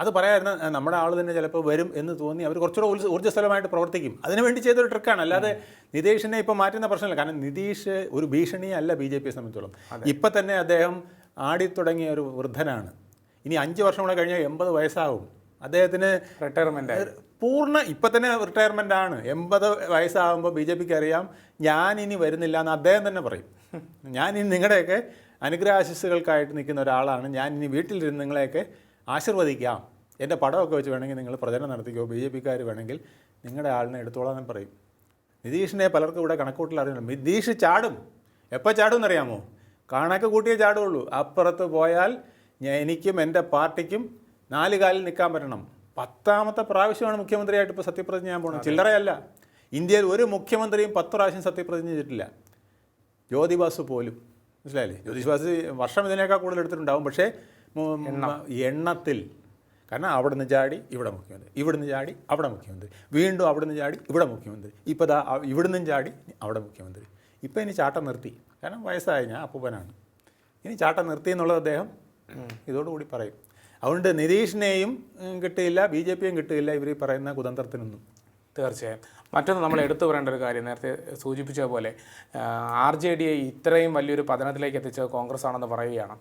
അത് പറയായിരുന്ന നമ്മുടെ ആൾ തന്നെ ചിലപ്പോൾ വരും എന്ന് തോന്നി അവർ കുറച്ചുകൂടെ ഊർജ ഊർജസ്വലമായിട്ട് പ്രവർത്തിക്കും. അതിനുവേണ്ടി ചെയ്തൊരു ട്രിക്കാണ് അല്ലാതെ നിതീഷിനെ ഇപ്പോൾ മാറ്റുന്ന പ്രശ്നമില്ല. കാരണം നിതീഷ് ഒരു ഭീഷണിയല്ല ബി ജെ പിയെ സംബന്ധിച്ചോളം. ഇപ്പം തന്നെ അദ്ദേഹം ആടിത്തുടങ്ങിയ ഒരു വൃദ്ധനാണ്. ഇനി അഞ്ച് വർഷം കൂടെ കഴിഞ്ഞാൽ എൺപത് വയസ്സാവും. അദ്ദേഹത്തിന് റിട്ടയർമെന്റ് പൂർണ ഇപ്പം തന്നെ റിട്ടയർമെന്റ് ആണ്. എൺപത് വയസ്സാകുമ്പോൾ ബി ജെ പിക്ക് അറിയാം ഞാൻ ഇനി വരുന്നില്ല എന്ന് അദ്ദേഹം തന്നെ പറയും. ഞാൻ ഇനി നിങ്ങളുടെയൊക്കെ അനുഗ്രഹാശിസ്സുകൾക്കായിട്ട് നിൽക്കുന്ന ഒരാളാണ്. ഞാൻ ഇനി വീട്ടിലിരുന്ന് നിങ്ങളെയൊക്കെ ആശീർവദിക്കാം. എന്റെ പടമൊക്കെ വെച്ച് വേണമെങ്കിൽ നിങ്ങൾ പ്രചരണം നടത്തിക്കോ. ബി ജെ പിക്കാർ വേണമെങ്കിൽ നിങ്ങളുടെ ആളിനെ എടുത്തോളാം എന്ന് പറയും. നിതീഷിനെ പലർക്കും ഇവിടെ കണക്കൂട്ടിൽ അറിയണം നിതീഷ് ചാടും. എപ്പോൾ ചാടും എന്നറിയാമോ? കണക്ക് കൂട്ടിയേ ചാടുള്ളൂ. അപ്പുറത്ത് പോയാൽ എനിക്കും എന്റെ പാർട്ടിക്കും നാല് കാലിൽ നിൽക്കാൻ പറ്റണം. പത്താമത്തെ പ്രാവശ്യമാണ് മുഖ്യമന്ത്രിയായിട്ട് ഇപ്പോൾ സത്യപ്രതിജ്ഞ ഞാൻ പോകുന്നത് ചില്ലറയല്ല. ഇന്ത്യയിൽ ഒരു മുഖ്യമന്ത്രിയും പത്ത് പ്രാവശ്യം സത്യപ്രതിജ്ഞ ചെയ്തിട്ടില്ല. ജ്യോതിബാസു പോലും. മനസ്സിലായില്ലേ? ജ്യോതിബാസ് വർഷം ഇതിനേക്കാൾ കൂടുതൽ എടുത്തിട്ടുണ്ടാവും. പക്ഷേ എണ്ണത്തിൽ. കാരണം അവിടുന്ന് ചാടി ഇവിടെ മുഖ്യമന്ത്രി. ഇവിടുന്ന് ചാടി അവിടെ മുഖ്യമന്ത്രി. വീണ്ടും അവിടുന്ന് ചാടി ഇവിടെ മുഖ്യമന്ത്രി. ഇപ്പോൾ ദാ ഇവിടുന്നും ചാടി അവിടെ മുഖ്യമന്ത്രി. ഇപ്പോൾ ഇനി ചാട്ടം നിർത്തി. കാരണം വയസ്സായ ഞാൻ അപ്പൂപ്പനാണ്. ഇനി ചാട്ടം നിർത്തി എന്നുള്ളത് അദ്ദേഹം ഇതോടുകൂടി പറയും. അതുകൊണ്ട് നിതീഷിനെയും കിട്ടിയില്ല ബി ജെ പിയും കിട്ടിയില്ല ഇവർ ഈ പറയുന്ന കുതന്ത്രത്തിനൊന്നും. തീർച്ചയായും. മറ്റൊന്ന് നമ്മൾ എടുത്തു പറയേണ്ട ഒരു കാര്യം നേരത്തെ സൂചിപ്പിച്ച പോലെ ആർ ജെ ഡിയെ ഇത്രയും വലിയൊരു പതനത്തിലേക്ക് എത്തിച്ചത് കോൺഗ്രസ് ആണെന്ന് പറയുകയാണ്.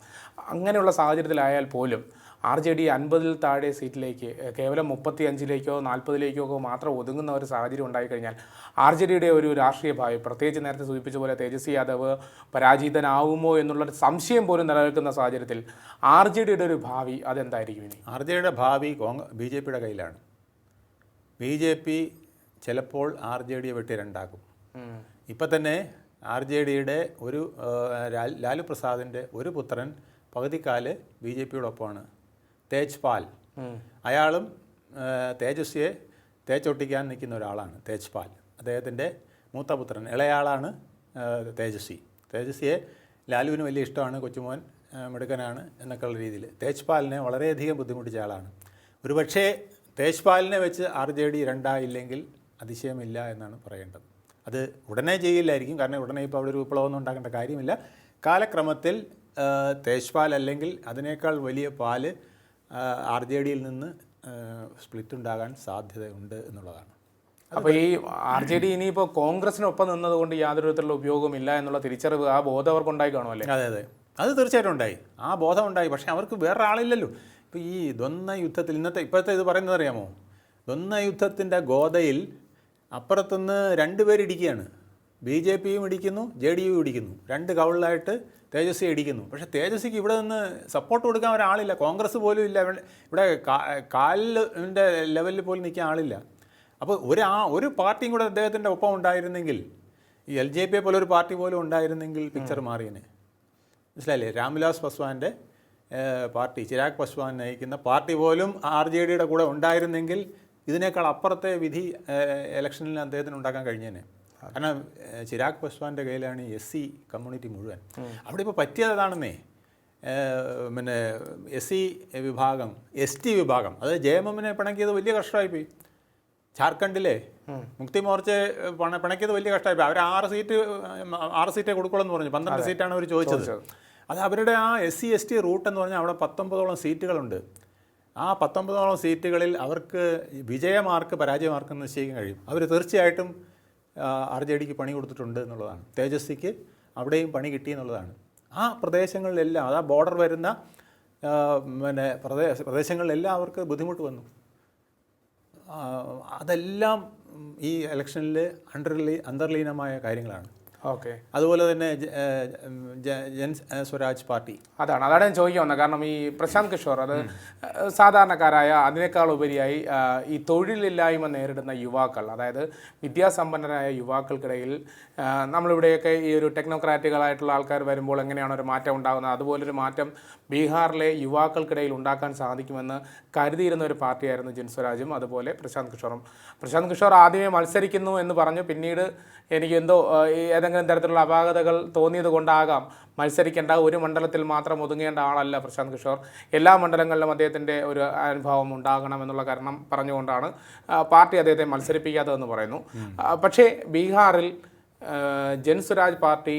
അങ്ങനെയുള്ള സാഹചര്യത്തിലായാൽ പോലും ആർ ജെ ഡി അൻപതിൽ താഴെ സീറ്റിലേക്ക് കേവലം മുപ്പത്തി അഞ്ചിലേക്കോ നാൽപ്പതിലേക്കോ ഒക്കെ മാത്രം ഒതുങ്ങുന്ന ഒരു സാഹചര്യം ഉണ്ടായിക്കഴിഞ്ഞാൽ ആർ ജെ ഡിയുടെ ഒരു രാഷ്ട്രീയ ഭാവി പ്രത്യേകിച്ച് നേരത്തെ സൂചിപ്പിച്ച പോലെ തേജസ്വി യാദവ് പരാജിതനാവുമോ എന്നുള്ള സംശയം പോലും നിലനിൽക്കുന്ന സാഹചര്യത്തിൽ ആർ ജെ ഡിയുടെ ഒരു ഭാവി അതെന്തായിരിക്കും ഇനി? ആർ ജെ ഡിയുടെ ഭാവി ബി ജെ പിയുടെ കയ്യിലാണ്. ബി ജെ പി ചിലപ്പോൾ ആർ ജെ ഡിയെ വെട്ടി രണ്ടാക്കും. ഇപ്പം തന്നെ ആർ ജെ ഡിയുടെ ഒരു ലാലു പ്രസാദിന്റെ ഒരു പുത്രൻ പകുതിക്കാൽ ബി ജെ പിയോടൊപ്പമാണ്. തേജ് പാൽ അയാളും തേജസ്വിയെ തേച്ചൊട്ടിക്കാൻ നിൽക്കുന്ന ഒരാളാണ് തേജ് പാൽ അദ്ദേഹത്തിന്റെ മൂത്ത പുത്രൻ ഇളയാളാണ് തേജസ്വി. തേജസ്വിയെ ലാലുവിന് വലിയ ഇഷ്ടമാണ് കൊച്ചുമോൻ മിടുക്കനാണ് എന്നൊക്കെയുള്ള രീതിയിൽ. തേജ് പാലിനെ വളരെയധികം ബുദ്ധിമുട്ടിച്ച ആളാണ്. ഒരുപക്ഷേ തേജ് പാലിനെ വെച്ച് ആർ ജെ ഡി രണ്ടായില്ലെങ്കിൽ അതിശയമില്ല എന്നാണ് പറയേണ്ടത്. അത് ഉടനെ ചെയ്യില്ലായിരിക്കും. കാരണം ഉടനെ ഇപ്പോൾ അവിടെ ഒരു വിപ്ലവമൊന്നും ഉണ്ടാക്കേണ്ട കാര്യമില്ല. കാലക്രമത്തിൽ തേജ്പാൽ അല്ലെങ്കിൽ അതിനേക്കാൾ വലിയ പാൽ ആർ ജെ ഡിയിൽ നിന്ന് സ്പ്ലിറ്റ് ഉണ്ടാകാൻ സാധ്യതയുണ്ട് എന്നുള്ളതാണ്. അപ്പോൾ ഈ ആർ ജെ ഡി ഇനിയിപ്പോൾ കോൺഗ്രസിനൊപ്പം നിന്നതുകൊണ്ട് യാതൊരു വിധത്തിലുള്ള ഉപയോഗമില്ല എന്നുള്ള തിരിച്ചറിവ് ആ ബോധം അവർക്ക് ഉണ്ടായി കാണുമല്ലേ അതെ അതെ. അത് തീർച്ചയായിട്ടും ഉണ്ടായി. ആ ബോധം ഉണ്ടായി. പക്ഷേ അവർക്ക് വേറെ ആളില്ലല്ലോ ഇപ്പോൾ ഈ ദ്വന്ദ്വ യുദ്ധത്തിൽ ഇന്നത്തെ ഇപ്പോഴത്തെ ഇത് പറയുന്നത് അറിയാമോ? ദ്വന്ദ്വ യുദ്ധത്തിന്റെ ഗോതയിൽ അപ്പുറത്തുനിന്ന് രണ്ടുപേർ ഇടിക്കുകയാണ്. ബി ജെ പിയും ഇടിക്കുന്നു ജെ ഡി യു ഇടിക്കുന്നു. രണ്ട് കവളിലായിട്ട് തേജസ്വി ഇടിക്കുന്നു. പക്ഷേ തേജസ്വിക്ക് ഇവിടെ നിന്ന് സപ്പോർട്ട് കൊടുക്കാൻ ഒരാളില്ല. കോൺഗ്രസ് പോലും ഇല്ല. ഇവിടെ- ഇവിടെ കാലിന്റെ ലെവലിൽ പോലും നിൽക്കാൻ ആളില്ല. അപ്പോൾ ഒരു ആ ഒരു പാർട്ടിയും കൂടെ അദ്ദേഹത്തിന്റെ ഒപ്പം ഉണ്ടായിരുന്നെങ്കിൽ ഈ എൽ ജെ പിയെ പോലെ ഒരു പാർട്ടി പോലും ഉണ്ടായിരുന്നെങ്കിൽ പിക്ചർ മാറിയനെ. മനസ്സിലായില്ലേ? രാംവിലാസ് പസ്വാന്റെ പാർട്ടി ചിരാഗ് പസ്വാൻ നയിക്കുന്ന പാർട്ടി പോലും ആർ ജെ ഡിയുടെ കൂടെ ഉണ്ടായിരുന്നെങ്കിൽ ഇതിനേക്കാൾ അപ്പുറത്തെ വിധി ഇലക്ഷനിൽ അദ്ദേഹത്തിന് ഉണ്ടാക്കാൻ കഴിഞ്ഞേനെ. കാരണം ചിരാഗ് പസ്വാന്റെ കയ്യിലാണ് എസ് സി കമ്മ്യൂണിറ്റി മുഴുവൻ. അവിടെ ഇപ്പോൾ പറ്റിയത് അതാണെന്നേ ഏഹ്, പിന്നെ എസ് സി വിഭാഗം എസ് ടി വിഭാഗം അതായത് ജെ എം എമ്മിനെ പിണക്കിയത് വലിയ കഷ്ടമായിപ്പോയി. ജാർഖണ്ഡിലെ മുക്തി മോർച്ച പണ പിണക്കിയത് വലിയ കഷ്ടമായിപ്പോയി. അവർ ആറ് സീറ്റ് ആറ് സീറ്റേ കൊടുക്കുള്ളൂ എന്ന് പറഞ്ഞു. പന്ത്രണ്ട് സീറ്റാണ് അവർ ചോദിച്ചത്. അത് അവരുടെ ആ S C S T route എന്ന് പറഞ്ഞാൽ അവിടെ പത്തൊമ്പതോളം സീറ്റുകളുണ്ട്. ആ പത്തൊമ്പതോളം സീറ്റുകളിൽ അവർക്ക് വിജയമാർക്ക് പരാജയമാർക്ക് നിശ്ചയിക്കാൻ കഴിയും. അവർ തീർച്ചയായിട്ടും ആർ ജെ ഡിക്ക് പണി കൊടുത്തിട്ടുണ്ട് എന്നുള്ളതാണ്. തേജസ്വിക്ക് അവിടെയും പണി കിട്ടി എന്നുള്ളതാണ്. ആ പ്രദേശങ്ങളിലെല്ലാം അത് ആ ബോർഡർ വരുന്ന പിന്നെ പ്രദേശ പ്രദേശങ്ങളിലെല്ലാം അവർക്ക് ബുദ്ധിമുട്ട് വന്നു. അതെല്ലാം ഈ ഇലക്ഷനിൽ അണ്ടർലീ അന്തർലീനമായ കാര്യങ്ങളാണ്. ഓക്കെ. അതുപോലെ തന്നെ ജൻ സ്വരാജ് പാർട്ടി. അതാണ്. അതാണ് ഞാൻ ചോദിക്കാൻ വന്നത്. കാരണം ഈ പ്രശാന്ത് കിഷോർ അത് സാധാരണക്കാരായ അതിനേക്കാൾ ഉപരിയായി ഈ തൊഴിലില്ലായ്മ നേരിടുന്ന യുവാക്കൾ അതായത് വിദ്യാസമ്പന്നരായ യുവാക്കൾക്കിടയിൽ നമ്മളിവിടെയൊക്കെ ഈ ഒരു ടെക്നോക്രാറ്റുകളായിട്ടുള്ള ആൾക്കാർ വരുമ്പോൾ എങ്ങനെയാണ് ഒരു മാറ്റം ഉണ്ടാകുന്നത്? അതുപോലൊരു മാറ്റം ബീഹാറിലെ യുവാക്കൾക്കിടയിൽ ഉണ്ടാക്കാൻ സാധിക്കുമെന്ന് കരുതിയിരുന്ന ഒരു പാർട്ടിയായിരുന്നു ജിൻസ്വരാജും അതുപോലെ പ്രശാന്ത് കിഷോറും. പ്രശാന്ത് കിഷോർ ആദ്യമേ മത്സരിക്കുന്നു എന്ന് പറഞ്ഞു. പിന്നീട് എനിക്ക് എന്തോ ഏതെങ്കിലും ഏതെങ്കിലും തരത്തിലുള്ള അപാകതകൾ തോന്നിയത് കൊണ്ടാകാം മത്സരിക്കേണ്ട ഒരു മണ്ഡലത്തിൽ മാത്രം ഒതുങ്ങേണ്ട ആളല്ല പ്രശാന്ത് കിഷോർ. എല്ലാ മണ്ഡലങ്ങളിലും അദ്ദേഹത്തിന്റെ ഒരു അനുഭവം ഉണ്ടാകണം എന്നുള്ള കാരണം പറഞ്ഞുകൊണ്ടാണ് പാർട്ടി അദ്ദേഹത്തെ മത്സരിപ്പിക്കാത്തതെന്ന് പറയുന്നു. പക്ഷേ ബീഹാറിൽ ജൻസ്വരാജ് പാർട്ടി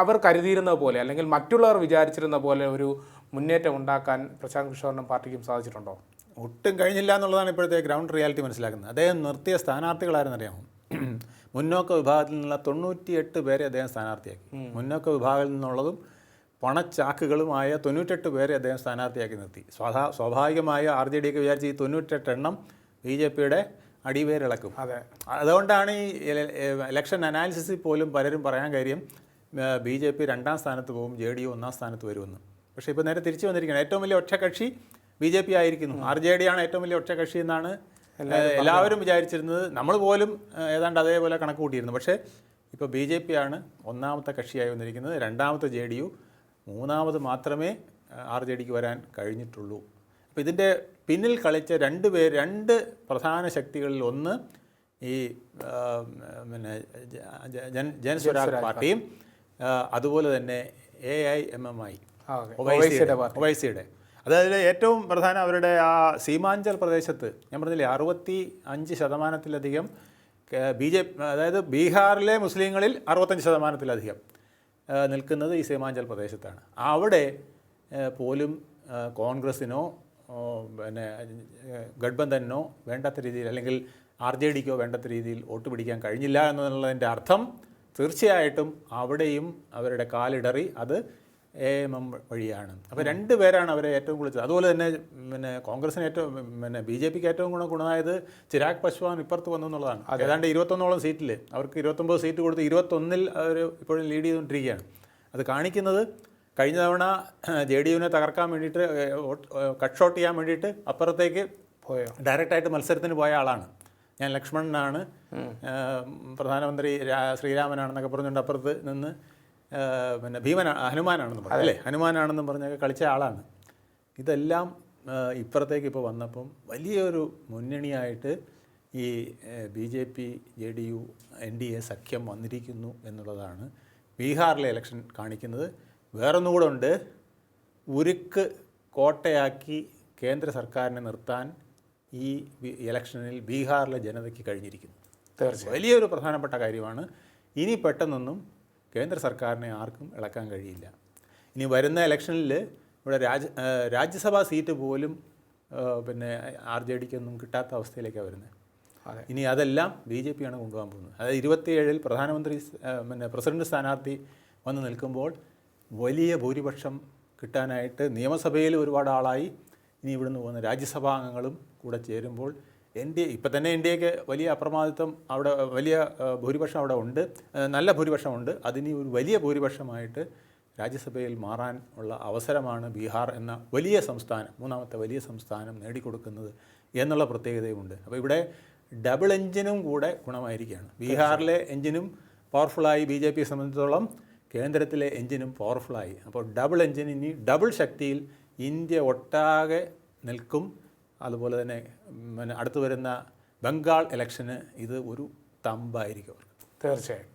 അവർ കരുതിയിരുന്ന പോലെ അല്ലെങ്കിൽ മറ്റുള്ളവർ വിചാരിച്ചിരുന്ന പോലെ ഒരു മുന്നേറ്റം ഉണ്ടാക്കാൻ പ്രശാന്ത് കിഷോറിനും പാർട്ടിക്കും സാധിച്ചിട്ടുണ്ടോ? ഒട്ടും കഴിഞ്ഞില്ല എന്നുള്ളതാണ് ഇപ്പോഴത്തെ ഗ്രൗണ്ട് റിയാലിറ്റി മനസ്സിലാക്കുന്നത്. അദ്ദേഹം നിർത്തിയ സ്ഥാനാർത്ഥികളായിരുന്നറിയാമോ? മുന്നോക്ക വിഭാഗത്തിൽ നിന്നുള്ള തൊണ്ണൂറ്റിയെട്ട് പേരെ അദ്ദേഹം സ്ഥാനാർത്ഥിയാക്കി. മുന്നോക്ക വിഭാഗത്തിൽ നിന്നുള്ളതും പണച്ചാക്കുകളുമായ തൊണ്ണൂറ്റെട്ട് പേരെ അദ്ദേഹം സ്ഥാനാർത്ഥിയാക്കി നിർത്തി. സ്വാഭാ സ്വാഭാവികമായ ആർ ജെ ഡിയൊക്കെ വിചാരിച്ച് ഈ തൊണ്ണൂറ്റെട്ട് എണ്ണം ബി ജെ പിയുടെ അടിവേരിളക്കും. അതെ. അതുകൊണ്ടാണ് ഈ ഇലക്ഷൻ അനാലിസിസിൽ പോലും പലരും പറയാൻ കാര്യം ബി ജെ പി രണ്ടാം സ്ഥാനത്ത് പോകും ജെ ഡി യു ഒന്നാം സ്ഥാനത്ത് വരുമെന്ന്. പക്ഷേ ഇപ്പോൾ നേരെ തിരിച്ചു വന്നിരിക്കുകയാണ്. ഏറ്റവും വലിയ ഒറ്റക്കക്ഷി ബി ജെ പി ആയിരിക്കുന്നു. ആർ ജെ ഡി ആണ് ഏറ്റവും വലിയ ഒറ്റക്കക്ഷി എന്നാണ് എല്ലാവരും വിചാരിച്ചിരുന്നത് നമ്മൾ പോലും ഏതാണ്ട് അതേപോലെ കണക്ക് കൂട്ടിയിരുന്നു. പക്ഷേ ഇപ്പോൾ ബി ജെ പി ആണ് ഒന്നാമത്തെ കക്ഷിയായി വന്നിരിക്കുന്നത്. രണ്ടാമത്തെ ജെ ഡി യു മൂന്നാമത് മാത്രമേ ആർ ജെ ഡിക്ക് വരാൻ കഴിഞ്ഞിട്ടുള്ളൂ. അപ്പോൾ ഇതിന്റെ പിന്നിൽ കളിച്ച രണ്ട് പേർ രണ്ട് പ്രധാന ശക്തികളിൽ ഒന്ന് ഈ പിന്നെ ജൻ ജനസ്വരാജ് പാർട്ടിയും അതുപോലെ തന്നെ A I M I M ഒവൈസിയുടെ അതായത് ഏറ്റവും പ്രധാനം അവരുടെ ആ സീമാഞ്ചൽ പ്രദേശത്ത് ഞാൻ പറഞ്ഞില്ലേ അറുപത്തി അഞ്ച് ശതമാനത്തിലധികം ബി ജെ അതായത് ബീഹാറിലെ മുസ്ലിങ്ങളിൽ അറുപത്തഞ്ച് ശതമാനത്തിലധികം നിൽക്കുന്നത് ഈ സീമാഞ്ചൽ പ്രദേശത്താണ്. അവിടെ പോലും കോൺഗ്രസ്സിനോ പിന്നെ ഗഡ്ബന്ധനോ വേണ്ടാത്ത രീതിയിൽ അല്ലെങ്കിൽ ആർ ജെ ഡിക്കോ വേണ്ടാത്ത രീതിയിൽ വോട്ട് പിടിക്കാൻ കഴിഞ്ഞില്ല എന്നുള്ളതിന്റെ അർത്ഥം തീർച്ചയായിട്ടും അവിടെയും അവരുടെ കാലിടറി അത് എ എം എം വഴിയാണ്. അപ്പോൾ രണ്ട് പേരാണ് അവരെ ഏറ്റവും കൂടുതൽ അതുപോലെ തന്നെ പിന്നെ കോൺഗ്രസിന് ഏറ്റവും പിന്നെ ബി ജെ പിക്ക് ഏറ്റവും ഗുണം ഗുണമായത് ചിരാഗ് പശ്വാൻ ഇപ്പുറത്ത് വന്നു എന്നുള്ളതാണ്. ഏതാണ്ട് ഇരുപത്തൊന്നോളം സീറ്റിൽ അവർക്ക് ഇരുപത്തൊമ്പത് സീറ്റ് കൊടുത്ത് ഇരുപത്തൊന്നിൽ അവർ ഇപ്പോഴും ലീഡ് ചെയ്തുകൊണ്ടിരിക്കുകയാണ്. അത് കാണിക്കുന്നത് കഴിഞ്ഞ തവണ ജെ ഡി യുവിനെ തകർക്കാൻ വേണ്ടിയിട്ട് കട്ട് ഷോട്ട് ചെയ്യാൻ വേണ്ടിയിട്ട് അപ്പുറത്തേക്ക് പോയോ? ഡയറക്റ്റായിട്ട് മത്സരത്തിന് പോയ ആളാണ്. ഞാൻ ലക്ഷ്മണനാണ്. പ്രധാനമന്ത്രി ശ്രീരാമനാണെന്നൊക്കെ പറഞ്ഞുകൊണ്ട് അപ്പുറത്ത് നിന്ന് പിന്നെ ഭീമൻ ഹനുമാനാണെന്ന് പറഞ്ഞു അല്ലേ? ഹനുമാനാണെന്നും പറഞ്ഞൊക്കെ കളിച്ച ആളാണ്. ഇതെല്ലാം ഇപ്പുറത്തേക്ക് ഇപ്പോൾ വന്നപ്പം വലിയൊരു മുന്നണിയായിട്ട് ഈ B J P J D U N D A സഖ്യം വന്നിരിക്കുന്നു എന്നുള്ളതാണ് ബീഹാറിലെ ഇലക്ഷൻ കാണിക്കുന്നത്. വേറൊന്നുകൂടെ ഉണ്ട് ഉരുക്ക് കോട്ടയാക്കി കേന്ദ്ര സർക്കാരിനെ നിർത്താൻ ഈ ഇലക്ഷനിൽ ബീഹാറിലെ ജനതയ്ക്ക് കഴിഞ്ഞിരിക്കുന്നു. തീർച്ചയായും. വലിയൊരു പ്രധാനപ്പെട്ട കാര്യമാണ്. ഇനി പെട്ടെന്നൊന്നും കേന്ദ്ര സർക്കാരിനെ ആർക്കും ഇളക്കാൻ കഴിയില്ല. ഇനി വരുന്ന ഇലക്ഷനിൽ ഇവിടെ രാജ രാജ്യസഭാ സീറ്റ് പോലും പിന്നെ ആർ ജെ ഡിക്കൊന്നും കിട്ടാത്ത അവസ്ഥയിലേക്കാണ് വരുന്നത് ഇനി അതെല്ലാം ബി ജെ പിയാണ് കൊണ്ടുപോകാൻ പോകുന്നത്. അതായത് ഇരുപത്തിയേഴിൽ പ്രധാനമന്ത്രി പിന്നെ പ്രസിഡന്റ് സ്ഥാനാർത്ഥി വന്ന് നിൽക്കുമ്പോൾ വലിയ ഭൂരിപക്ഷം കിട്ടാനായിട്ട് നിയമസഭയിൽ ഒരുപാട് ആളായി ഇനി ഇവിടുന്ന് പോകുന്ന രാജ്യസഭാ അംഗങ്ങളും കൂടെ ചേരുമ്പോൾ എൻ ഡി എ ഇപ്പം തന്നെ എൻ ഡി എക്ക് വലിയ അപ്രമാദിത്വം അവിടെ വലിയ ഭൂരിപക്ഷം അവിടെ ഉണ്ട്. നല്ല ഭൂരിപക്ഷമുണ്ട്. അതിനി ഒരു വലിയ ഭൂരിപക്ഷമായിട്ട് രാജ്യസഭയിൽ മാറാൻ ഉള്ള അവസരമാണ് ബീഹാർ എന്ന വലിയ സംസ്ഥാനം മൂന്നാമത്തെ വലിയ സംസ്ഥാനം നേടിക്കൊടുക്കുന്നത് എന്നുള്ള പ്രത്യേകതയുമുണ്ട്. അപ്പോൾ ഇവിടെ ഡബിൾ എഞ്ചിനും കൂടെ ഗുണമായിരിക്കുകയാണ്. ബീഹാറിലെ എഞ്ചിനും പവർഫുള്ളായി ബി ജെ പിയെ സംബന്ധിച്ചിടത്തോളം കേന്ദ്രത്തിലെ എഞ്ചിനും പവർഫുള്ളായി. അപ്പോൾ ഡബിൾ എഞ്ചിൻ ഇനി ഡബിൾ ശക്തിയിൽ ഇന്ത്യ ഒട്ടാകെ നിൽക്കും. അതുപോലെ തന്നെ പിന്നെ അടുത്ത് വരുന്ന ബംഗാൾ ഇലക്ഷന് ഇത് ഒരു തമ്പായിരിക്കും അവർക്ക്. തീർച്ചയായും.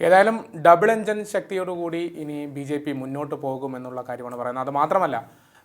ഏതായാലും ഡബിൾ എഞ്ചിൻ ശക്തിയോടുകൂടി ഇനി ബി ജെ പി മുന്നോട്ട് പോകുമെന്നുള്ള കാര്യമാണ് പറയുന്നത്. അത് മാത്രമല്ല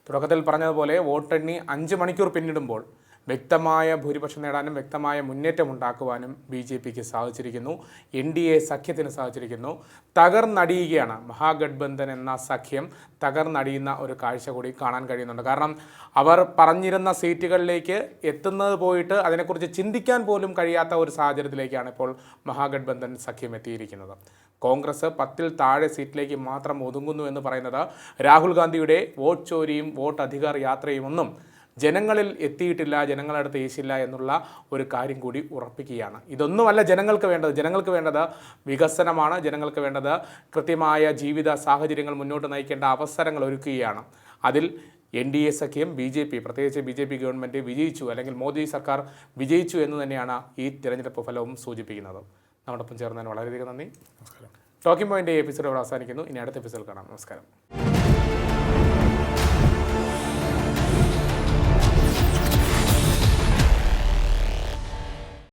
തുടക്കത്തിൽ പറഞ്ഞതുപോലെ വോട്ടെണ്ണി അഞ്ച് മണിക്കൂർ പിന്നിടുമ്പോൾ വ്യക്തമായ ഭൂരിപക്ഷം നേടാനും വ്യക്തമായ മുന്നേറ്റം ഉണ്ടാക്കുവാനും ബി ജെ പിക്ക് സാധിച്ചിരിക്കുന്നു. എൻ ഡി എ സഖ്യത്തിന് സാധിച്ചിരിക്കുന്നു. തകർന്നടിയുകയാണ് മഹാഗഡ്ബന്ധൻ എന്ന സഖ്യം തകർന്നടിയുന്ന ഒരു കാഴ്ച കൂടി കാണാൻ കഴിയുന്നുണ്ട്. കാരണം അവർ പറഞ്ഞിരുന്ന സീറ്റുകളിലേക്ക് എത്തുന്നത് പോയിട്ട് അതിനെക്കുറിച്ച് ചിന്തിക്കാൻ പോലും കഴിയാത്ത ഒരു സാഹചര്യത്തിലേക്കാണ് ഇപ്പോൾ മഹാഗഡ്ബന്ധൻ സഖ്യം എത്തിയിരിക്കുന്നത്. കോൺഗ്രസ് പത്തിൽ താഴെ സീറ്റിലേക്ക് മാത്രം ഒതുങ്ങുന്നു എന്ന് പറയുന്നത് രാഹുൽ ഗാന്ധിയുടെ വോട്ട് ചോരിയും വോട്ട് അധികാർ യാത്രയും ഒന്നും ജനങ്ങളിൽ എത്തിയിട്ടില്ല ജനങ്ങളടുത്ത് ഏശില്ല എന്നുള്ള ഒരു കാര്യം കൂടി ഉറപ്പിക്കുകയാണ്. ഇതൊന്നുമല്ല ജനങ്ങൾക്ക് വേണ്ടത്. ജനങ്ങൾക്ക് വേണ്ടത് വികസനമാണ്. ജനങ്ങൾക്ക് വേണ്ടത് കൃത്യമായ ജീവിത സാഹചര്യങ്ങൾ മുന്നോട്ട് നയിക്കേണ്ട അവസരങ്ങൾ ഒരുക്കുകയാണ്. അതിൽ എൻ ഡി എ സഖ്യം ബി ജെ പി പ്രത്യേകിച്ച് ബി ജെ പി ഗവൺമെന്റ് വിജയിച്ചു അല്ലെങ്കിൽ മോദി സർക്കാർ വിജയിച്ചു എന്ന് തന്നെയാണ് ഈ തിരഞ്ഞെടുപ്പ് ഫലവും സൂചിപ്പിക്കുന്നത്. നമ്മോടൊപ്പം ചേർന്നതിന് വളരെയധികം നന്ദി. നമസ്കാരം. ടോക്കിംഗ് പോയിന്റ് എപ്പിസോഡ് ഇവിടെ അവസാനിക്കുന്നു. ഇനി അടുത്ത എപ്പിസോഡ് കാണാം. നമസ്കാരം.